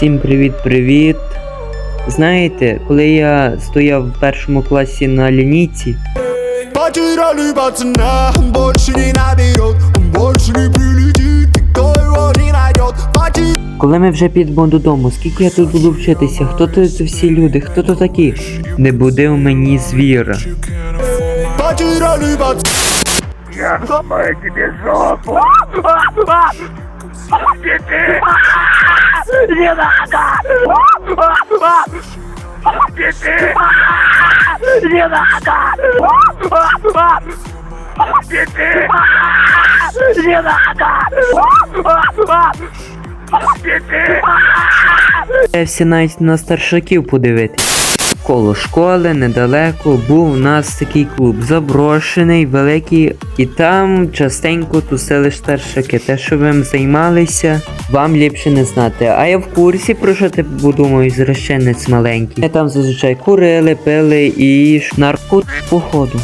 Всім привіт-привіт. Знаєте, коли я стояв в першому класі на лінійці, коли ми вже підемо додому, скільки я тут буду вчитися, хто тут ці всі люди, хто то такі? Не буде у мені звіра. Я тебе жопу! Не надо! Дети! Не надо! Піти! Не надо! Я всі навіть на старшаків подивитись. Коло школи недалеко був у нас такий клуб заброшений, великий, і там частенько тусили старшаки. Те, що ви займалися, вам ліпше не знати. А я в курсі, про що ти подумаю, зрощенець маленький. Ми там зазвичай курили, пили і ш- наркот походу.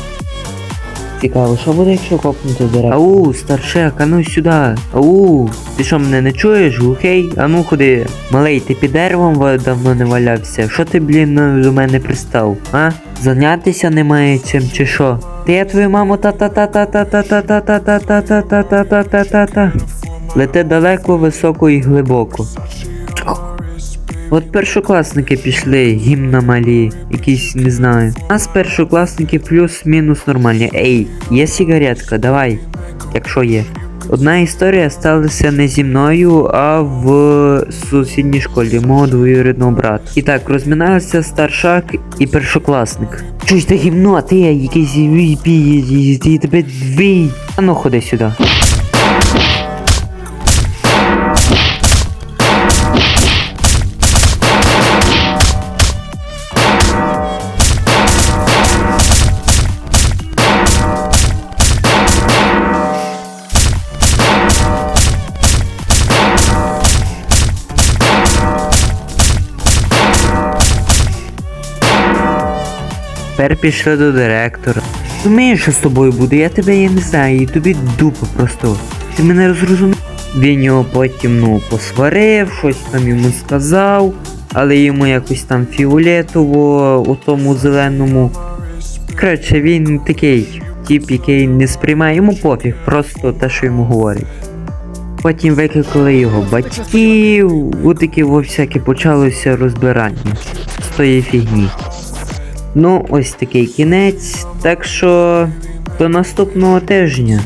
Цікаво, що буде, якщо копнути дерева? Ау, старшак, а ну сюди. Ау, ти що мене не чуєш? Глухий? А ну ходи. Малий, ти під деревом давно не валявся. Що ти, блін, до мене пристав? А? Зайнятися немає чим чи що? Ти я твою маму та та та та та та та та та та та та та та та та та та Лети далеко, високо і глибоко. От першокласники пішли, гімна малі, якісь не знаю. У нас першокласники плюс-мінус нормальні. Ей, є сигаретка, давай, якщо є. Одна історія сталася не зі мною, а в сусідній школі мого двоюрідного брата. І так, розминалися старшак і першокласник. Чуєш ти гімно, ти якийсь тебе двій. А ну ходи сюди. Тепер пішли до директора. Розумієш, що з тобою буде? Я тебе я не знаю, і тобі дупа просто. Ти мене розрозумів. Він його потім ну посварив, щось там йому сказав, але йому якось там фіолетово у тому зеленому. Коротше, він такий тип, який не сприймає, йому пофіг, просто те, що йому говорять. Потім викликали його батьків, отаке во всяке почалося розбирання з тої фігні. Ну, ось такий кінець. Так що до наступного тижня.